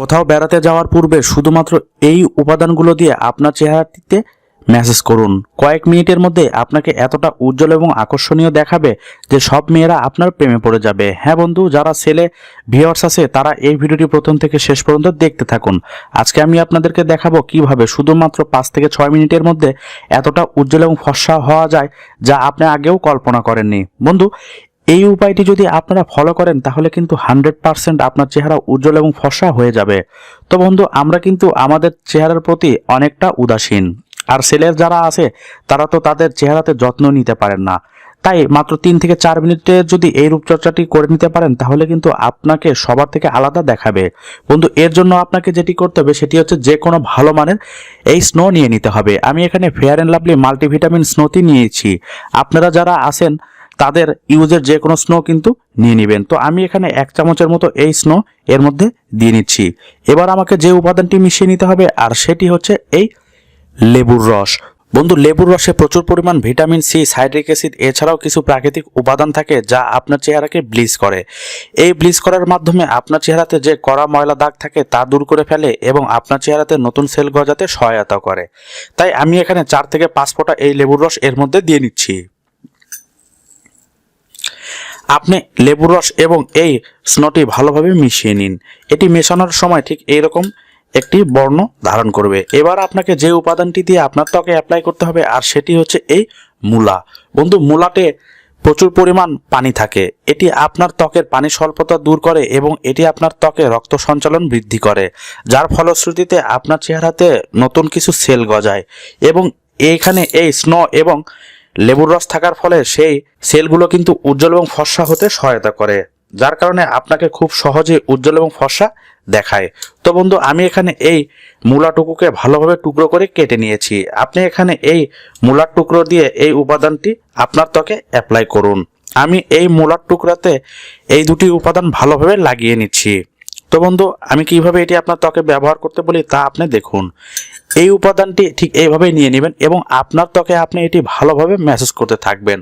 কোথাও বেড়াতে যাওয়ার পূর্বে শুধুমাত্র এই উপাদানগুলো দিয়ে আপনার চেহারাটিতে মেসেজ করুন। কয়েক মিনিটের মধ্যে আপনাকে এতটা উজ্জ্বল এবং আকর্ষণীয় দেখাবে যে সব মেয়েরা আপনার প্রেমে পড়ে যাবে। হ্যাঁ বন্ধু, যারা ছেলে ভিওয়ার্স আছে, তারা এই ভিডিওটি প্রথম থেকে শেষ পর্যন্ত দেখতে থাকুন। আজকে আমি আপনাদেরকে দেখাবো কীভাবে শুধুমাত্র পাঁচ থেকে ছয় মিনিটের মধ্যে এতটা উজ্জ্বল এবং ফর্সা হওয়া যায়, যা আপনি আগেও কল্পনা করেননি। বন্ধু এই উপায়টি যদি আপনারা ফলো করেন, তাহলে কিন্তু হান্ড্রেড পার্সেন্ট আপনার চেহারা উজ্জ্বল এবং ফসা হয়ে যাবে। তো বন্ধু, আমরা কিন্তু আমাদের চেহারার প্রতি অনেকটা উদাসীন। আর সেলের যারা আছে, তারা তো তাদের চেহারাতে যত্ন নিতে পারেন না। তাই মাত্র তিন থেকে চার মিনিটে যদি এই রূপচর্চাটি করে নিতে পারেন, তাহলে কিন্তু আপনাকে সবার থেকে আলাদা দেখাবে। বন্ধু, এর জন্য আপনাকে যেটি করতে হবে, সেটি হচ্ছে যে কোনো ভালো মানের এই স্নো নিয়ে নিতে হবে। আমি এখানে ফেয়ার অ্যান্ড লাভলি মাল্টিভিটামিন স্নোটি নিয়েছি। আপনারা যারা আছেন তাদের ইউজের যে কোনো স্নো কিন্তু নিয়ে নেবেন। তো আমি এখানে এক চামচের মতো এই স্নো এর মধ্যে দিয়ে নিচ্ছি। এবার আমাকে যে উপাদানটি মিশিয়ে নিতে হবে, আর সেটি হচ্ছে এই লেবুর রস। বন্ধু, লেবুর রসে প্রচুর পরিমাণ ভিটামিন সি, সাইট্রিক অ্যাসিড, এছাড়াও কিছু প্রাকৃতিক উপাদান থাকে যা আপনার চেহারাকে ব্লিচ করে। এই ব্লিচ করার মাধ্যমে আপনার চেহারাতে যে কড়া ময়লা দাগ থাকে তা দূর করে ফেলে এবং আপনার চেহারাতে নতুন সেল গজাতে সহায়তা করে। তাই আমি এখানে চার থেকে পাঁচ ফোঁটা এই লেবুর রস এর মধ্যে দিয়ে নিচ্ছি। আপনি লেবুর রস এবং এই স্নোটি ভালোভাবে মিশিয়ে নিন। এটি মেশানোর সময় ঠিক এইরকম একটি বর্ণ ধারণ করবে। এবার আপনাকে যে উপাদানটি দিয়ে আপনার ত্বকে অ্যাপ্লাই করতে হবে, আর সেটি হচ্ছে এই মূলা। বন্ধু, মূলাতে প্রচুর পরিমাণ পানি থাকে। এটি আপনার ত্বকের পানি স্বল্পতা দূর করে এবং এটি আপনার ত্বকে রক্ত সঞ্চালন বৃদ্ধি করে, যার ফলশ্রুতিতে আপনার চেহারাতে নতুন কিছু সেল গজায়। এবং এইখানে এই স্নো এবং লেবুর রস থাকার ফলে সেই সেলগুলো কিন্তু উজ্জ্বল এবং ফর্সা হতে সহায়তা করে, যার কারণে আপনাকে খুব সহজে উজ্জ্বল এবং ফর্সা দেখায়। তো বন্ধু, আমি এখানে এই মূলাটুকুকে ভালোভাবে টুকরো করে কেটে নিয়েছি। আপনি এখানে এই মূলার টুকরো দিয়ে এই উপাদানটি আপনার ত্বকে অ্যাপ্লাই করুন। আমি এই মূলার টুকরাতে এই দুটি উপাদান ভালোভাবে লাগিয়ে নিচ্ছি। তো বন্ধু, আমি কীভাবে এটি আপনার ত্বকে ব্যবহার করতে বলি তা আপনি দেখুন। এই উপাদানটি ঠিক এইভাবে নিয়ে নেবেন এবং আপনার ত্বকে আপনি এটি ভালোভাবে ম্যাসেজ করতে থাকবেন।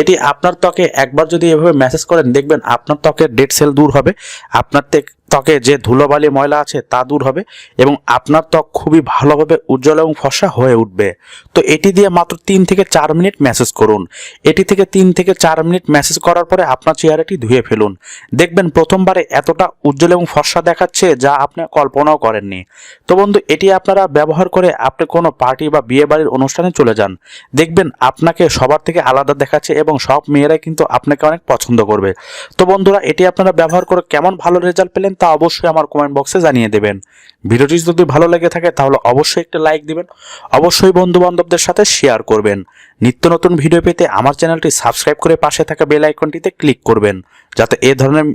এটি আপনার ত্বকে একবার যদি এভাবে ম্যাসেজ করেন, দেখবেন আপনার ত্বকের ডেড সেল দূর হবে, আপনার ত্বকে যে ধুলোবালি ময়লা আছে তা দূর হবে এবং আপনার ত্বক খুবই ভালোভাবে উজ্জ্বল এবং ফর্সা হয়ে উঠবে। তো এটি দিয়ে মাত্র তিন থেকে চার মিনিট ম্যাসেজ করুন। এটি থেকে তিন থেকে চার মিনিট ম্যাসেজ করার পরে আপনার চেহারাটি ধুয়ে ফেলুন। দেখবেন প্রথমবারে এতটা উজ্জ্বল এবং ফর্সা দেখাচ্ছে যা আপনি কল্পনাও করেননি। তো বন্ধু, এটি আপনারা ব্যবহার করে আপনি কোনো পার্টি বা বিয়ে বাড়ির অনুষ্ঠানে চলে যান। দেখবেন আপনাকে সবার থেকে আলাদা দেখাচ্ছে এবং সব মেয়েরাই কিন্তু আপনাকে অনেক পছন্দ করবে। তো বন্ধুরা, এটি আপনারা ব্যবহার করে কেমন ভালো রেজাল্ট পেলেন তা অবশ্যই আমার কমেন্ট বক্সে জানিয়ে দেবেন। ভিডিওটি যদি ভালো লেগে থাকে তাহলে অবশ্যই একটা লাইক দিবেন। অবশ্যই বন্ধু বান্ধবদের সাথে শেয়ার করবেন। নিত্য নতুন ভিডিও পেতে আমার চ্যানেলটি সাবস্ক্রাইব করে পাশে থাকা বেল আইকনটিতে ক্লিক করবেন। যাতে এ ধরনের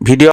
ভিডিও